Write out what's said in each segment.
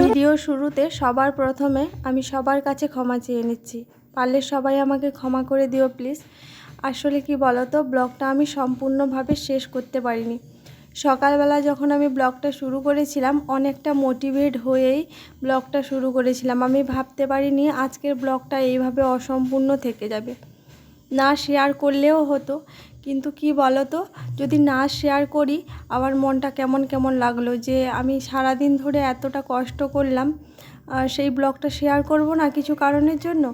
Video শুরুতে সবার প্রথমে আমি সবার কাছে ক্ষমা চেয়ে নিচ্ছি। পারলে সবাই আমাকে ক্ষমা করে দিও, প্লিজ। আসলে কি বলো তো ব্লগটা আমি সম্পূর্ণভাবে শেষ করতে পারিনি। সকালবেলা যখন আমি ব্লগটা শুরু করেছিলাম, অনেকটা মোটিভেট হয়েই ব্লগটা শুরু করেছিলাম। আমি ভাবতে পারিনি আজকের ব্লগটা এইভাবে অসম্পূর্ণ থেকে যাবে। না শেয়ার করলেও হতো কিন্তু কি বলো তো যদি না শেয়ার করি আবার মনটা কেমন কেমন লাগল যে আমি সারাদিন ধরে এতটা কষ্ট করলাম সেই ব্লগটা শেয়ার করব না কিছু কারণের জন্য?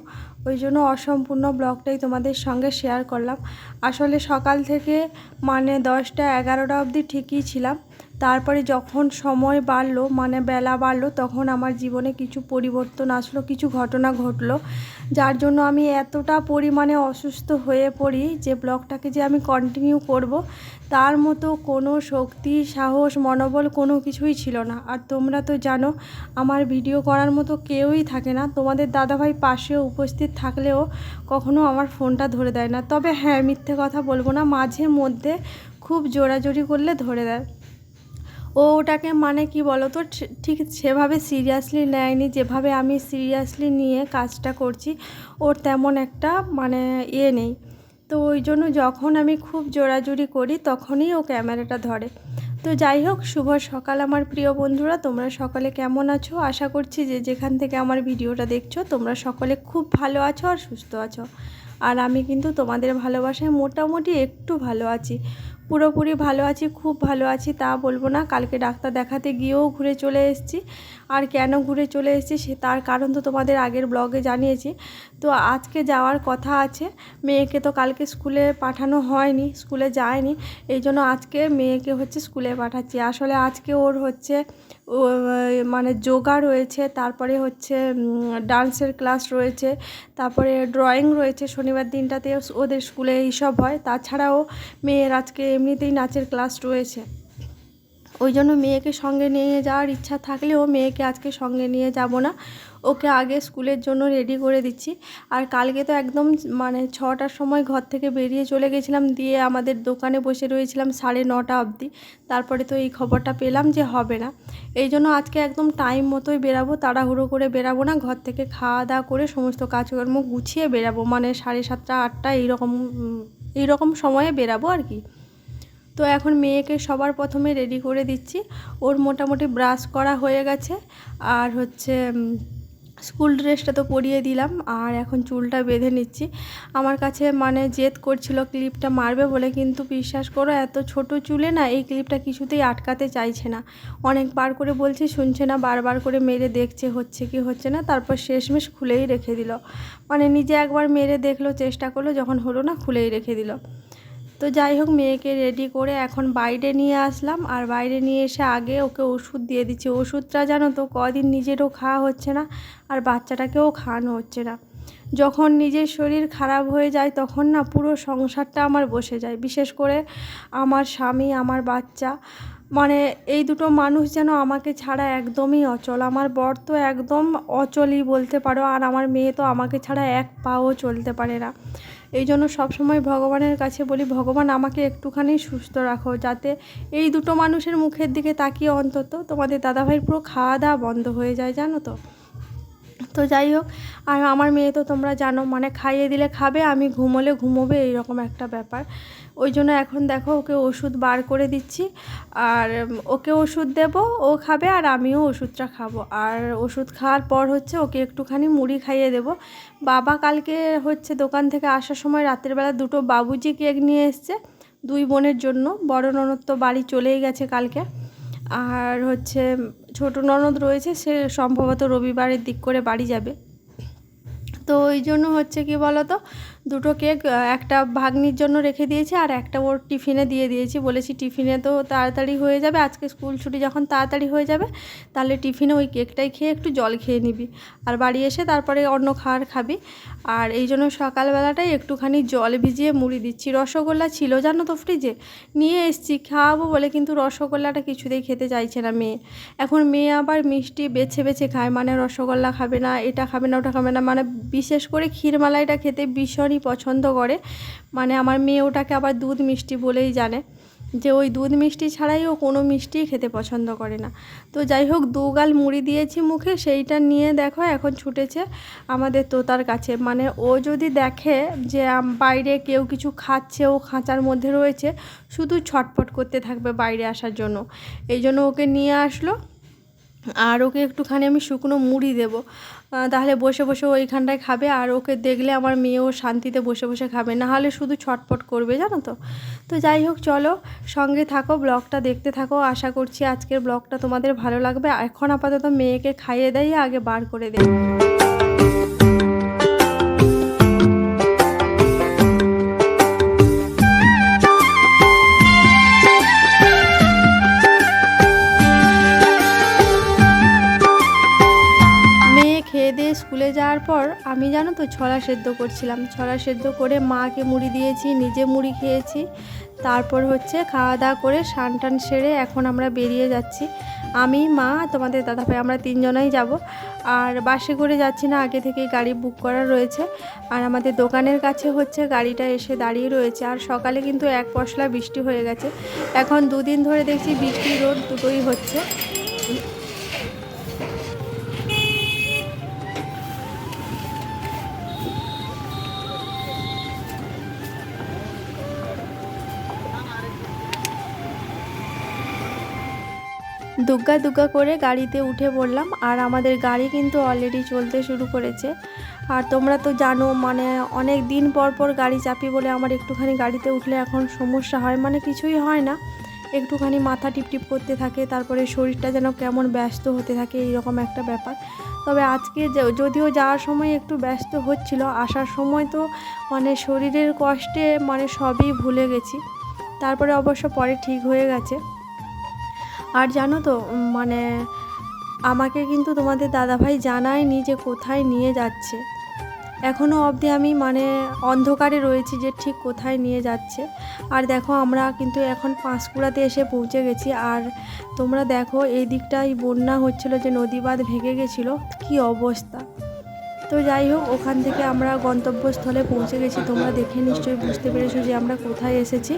ওই জন্য অসম্পূর্ণ ব্লগটাই তোমাদের সঙ্গে শেয়ার করলাম। আসলে সকাল থেকে মানে দশটা এগারোটা অবধি ঠিকই ছিলাম। তারপরে যখন সময় বাড়লো মানে বেলা বাড়লো, তখন আমার জীবনে কিছু পরিবর্তন আসলো, কিছু ঘটনা ঘটলো, যার জন্য আমি এতটা পরিমাণে অসুস্থ হয়ে পড়ি যে ব্লগটাকে যে আমি কন্টিনিউ করব, তার মতো কোনো শক্তি, সাহস, মনোবল কোনো কিছুই ছিল না। আর তোমরা তো জানো, আমার ভিডিও করার মতো কেউই থাকে না। তোমাদের দাদাভাই পাশেও উপস্থিত থাকলেও কখনো আমার ফোনটা ধরে দেয় না। তবে হ্যাঁ মিথ্যে কথা বলব না, মাঝে মধ্যে খুব জোরাজোরি করলে ধরে দেয়। ও ওটাকে মানে কি বলো তো ঠিক সেভাবে সিরিয়াসলি নেয়নি, যেভাবে আমি সিরিয়াসলি নিয়ে কাজটা করছি, ওর তেমন একটা মানে ইয়ে নেই। তো ওই জন্য যখন আমি খুব জোরাজুরি করি, তখনই ও ক্যামেরাটা ধরে। তো যাই হোক, শুভ সকাল আমার প্রিয় বন্ধুরা, তোমরা সকলে কেমন আছো? আশা করছি যে যেখান থেকে আমার ভিডিওটা দেখছ, তোমরা সকলে খুব ভালো আছো আর সুস্থ আছো। আর আমি কিন্তু তোমাদের ভালোবাসায় মোটামুটি একটু ভালো আছি। পুরোপুরি ভালো আছি, খুব ভালো আছি, তা বলব না। কালকে ডাক্তার দেখাতে গিয়েও ঘুরে চলে এসেছি। আর কেন ঘুরে চলে এসেছি সে তার কারণ তো তোমাদের আগের ব্লগে জানিয়েছি। তো আজকে যাওয়ার কথা আছে, মেয়েকে তো কালকে স্কুলে পাঠানো হয়নি, স্কুলে যায়নি। এই জন্য আজকে মেয়েকে হচ্ছে স্কুলে পাঠাচ্ছি। আসলে আজকে ওর হচ্ছে মানে যোগা রয়েছে, তারপরে হচ্ছে ডান্সের ক্লাস রয়েছে, তারপরে ড্রয়িং রয়েছে, শনিবার দিনটাতে ওদের স্কুলে এইসব হয়, তাছাড়াও মেয়ের আজকে এমনিতেই নাচের ক্লাস রয়েছে। ওই জন্য মেয়েকে সঙ্গে নিয়ে যাওয়ার ইচ্ছা থাকলেও মেয়েকে আজকে সঙ্গে নিয়ে যাব না। ওকে আগে স্কুলের জন্য রেডি করে দিচ্ছি। আর কালকে তো একদম মানে ছটার সময় ঘর থেকে বেরিয়ে চলে গেছিলাম, দিয়ে আমাদের দোকানে বসে রয়েছিলাম সাড়ে নটা অবধি। তারপরে তো এই খবরটা পেলাম যে হবে না। এই জন্য আজকে একদম টাইম মতোই বেরাবো, তাড়াহুড়ো করে বেরাবো না। ঘর থেকে খাওয়া দাওয়া করে সমস্ত কাজকর্ম গুছিয়ে বেরাবো। মানে সাড়ে সাতটা, আটটা এইরকম এইরকম সময়ে বেরাবো আর কি। তো এখন মেয়েকে সবার প্রথমে রেডি করে দিচ্ছি। ওর মোটামুটি ব্রাশ করা হয়ে গেছে। আর হচ্ছে স্কুল ড্রেসটা তো পরিয়ে দিলাম। আর এখন চুলটা বেঁধে নিচ্ছি। আমার কাছে মানে জেদ করছিল ক্লিপটা মারবে বলে, কিন্তু বিশ্বাস করো, এত ছোট চুলে না এই ক্লিপটা কিছুতেই আটকাতে চাইছে না। অনেকবার করে বলছি, শুনছে না? বারবার করে মেরে দেখছে, হচ্ছে কি হচ্ছে না? তারপর শেষমেশ খুলেই রেখে দিল। মানে নিজে একবার মেরে দেখল, চেষ্টা করল, যখন হলো না, খুলেই রেখে দিল। তো যাই হোক, মেয়েকে রেডি করে এখন বাইরে নিয়ে আসলাম। আর বাইরে নিয়ে এসে আগে ওকে ওষুধ দিয়ে দিচ্ছি। ওষুধটা জানো তো, কদিন নিজেরও খাওয়া হচ্ছে না আর বাচ্চাটাকেও খাওয়ানো হচ্ছে না। যখন নিজের শরীর খারাপ হয়ে যায়, তখন না পুরো সংসারটা আমার বসে যায়। বিশেষ করে আমার স্বামী, আমার বাচ্চা। মানে এই দুটো মানুষ যেন আমাকে ছাড়া একদমই অচল। আমার বর তো একদম অচলই বলতে পারো, আর আমার মেয়ে তো আমাকে ছাড়া এক পাও চলতে পারে না। এই জন্য সবসময় ভগবানের কাছে বলি, ভগবান, আমাকে একটুখানি সুস্থ রাখো, যাতে এই দুটো মানুষের মুখের দিকে তাকিয়ে অন্তত তোমাদের দাদাভাইয়ের পুরো খাওয়া দাওয়া বন্ধ হয়ে যায়, জানো তো? তো যাই হোক, আর আমার মেয়ে তো তোমরা জানো মানে খাইয়ে দিলে খাবে, আমি ঘুমোলে ঘুমোবে, এইরকম একটা ব্যাপার। ওই জন্য এখন দেখো, ওকে ওষুধ বার করে দিচ্ছি, আর ওকে ওষুধ দেব, ও খাবে, আর আমিও ওষুধটা খাব। আর ওষুধ খাওয়ার পর হচ্ছে ওকে একটুখানি মুড়ি খাইয়ে দেব। বাবা কালকে হচ্ছে দোকান থেকে আসার সময় রাতের বেলা দুটো বাবুজি কেক নিয়ে এসছে, দুই বোনের জন্য। বড় ননদ তো বাড়ি চলেই গেছে কালকে। আর হচ্ছে ছোট ননদ রয়েছে, সে সম্ভবত রবিবারের দিক করে বাড়ি যাবে। তো ওই জন্য হচ্ছে কি বলতো দুটো কেক একটা ভাগ্নির জন্য রেখে দিয়েছি আর একটা ওর টিফিনে দিয়ে দিয়েছি। বলেছি টিফিনে তো তাড়াতাড়ি হয়ে যাবে, আজকে স্কুল ছুটি যখন তাড়াতাড়ি হয়ে যাবে, তাহলে টিফিনে ওই কেকটাই খেয়ে একটু জল খেয়ে নিবি। আর বাড়ি এসে তারপরে অন্য খাবার খাবি। আর এই জন্য সকালবেলাটাই একটুখানি জল ভিজিয়ে মুড়ি দিচ্ছি। রসগোল্লা ছিল জানো তো ফ্রিজে নিয়ে এসছি, খাওয়াবো বলে কিন্তু রসগোল্লাটা কিছুতেই খেতে চাইছে না মেয়ে। এখন মেয়ে আবার মিষ্টি বেছে বেছে খায়। মানে রসগোল্লা খাবে না, এটা খাবে না, ওটা খাবে না। মানে বিশেষ করে ক্ষীরমালাইটা খেতে ভীষণই পছন্দ করে। মানে আমার মেয়ে ওটাকে আবার দুধ মিষ্টি বলেই জানে। যে ওই দুধ মিষ্টি ছাড়াই ও কোনো মিষ্টিই খেতে পছন্দ করে না। তো যাই হোক দুগাল মুড়ি দিয়েছি মুখে, সেইটা নিয়ে দেখো এখন ছুটেছে আমাদের তোতার কাছে। মানে ও যদি দেখে যে বাইরে কেউ কিছু খাচ্ছে, ও খাঁচার মধ্যে রয়েছে, শুধু ছটফট করতে থাকবে বাইরে আসার জন্য। এই জন্য ওকে নিয়ে আসলো। আর ওকে একটুখানি আমি শুকনো মুড়ি দেব। তাহলে বসে বসে ওইখানটায় খাবে আর ওকে দেখলে আমার মেয়েও শান্তিতে বসে বসে খাবে। না হলে শুধু ছটপট করবে, জানো তো। তো যাই হোক, চলো সঙ্গে থাকো, ব্লগটা দেখতে থাকো। আশা করছি আজকের ব্লগটা তোমাদের ভালো লাগবে। এখন আপাতত মেয়েকে খাইয়ে দেয় আগে বার করে দেয় দিয়ে যাওয়ার পর আমি জানো তো ছড়া সেদ্ধ করছিলাম। ছড়া সেদ্ধ করে মাকে মুড়ি দিয়েছি, নিজে মুড়ি খেয়েছি। তারপর হচ্ছে খাওয়া দাওয়া করে স্নান টান সেরে এখন আমরা বেরিয়ে যাচ্ছি। আমি, মা, তোমাদের দাদা ভাই আমরা তিনজনাই যাব। আর বাসে করে যাচ্ছি না, আগে থেকেই গাড়ি বুক করা রয়েছে। আর আমাদের দোকানের কাছে হচ্ছে গাড়িটা এসে দাঁড়িয়ে রয়েছে। আর সকালে কিন্তু এক পশলা বৃষ্টি হয়ে গেছে। এখন দুদিন ধরে দেখছি বৃষ্টি রোদ দুটোই হচ্ছে। দুগ্গা দুগ্গা করে গাড়িতে উঠে পড়লাম আর আমাদের গাড়ি কিন্তু অলরেডি চলতে শুরু করেছে। আর তোমরা তো জানো মানে অনেক দিন পর পর গাড়ি চাপি বলে আমার একটুখানি গাড়িতে উঠলে এখন সমস্যা হয় মানে কিছুই হয় না। একটুখানি মাথা টিপটিপ করতে থাকে, তারপরে শরীরটা যেন কেমন ব্যস্ত হতে থাকে, এইরকম একটা ব্যাপার। তবে আজকে যদিও যাওয়ার সময় একটু ব্যস্ত হচ্ছিল, আসার সময় তো মানে শরীরের কষ্টে মানে সবই ভুলে গেছি। তারপরে অবশ্য পরে ঠিক হয়ে গেছে। আর জানো তো মানে আমাকে কিন্তু তোমাদের দাদাভাই জানায়নি যে কোথায় নিয়ে যাচ্ছে। এখনও অবধি আমি মানে অন্ধকারে রয়েছি যে ঠিক কোথায় নিয়ে যাচ্ছে। আর দেখো, আমরা কিন্তু এখন পাঁশকুড়াতে এসে পৌঁছে গেছি। আর তোমরা দেখো, এই দিকটাই বন্যা হচ্ছিল যে নদী বাঁধ ভেঙে গেছিল। কি অবস্থা! তো যাই হোক, ওখান থেকে আমরা গন্তব্যস্থলে পৌঁছে গেছি। তোমরা দেখে নিশ্চয়ই বুঝতে পেরেছ যে আমরা কোথায় এসেছি।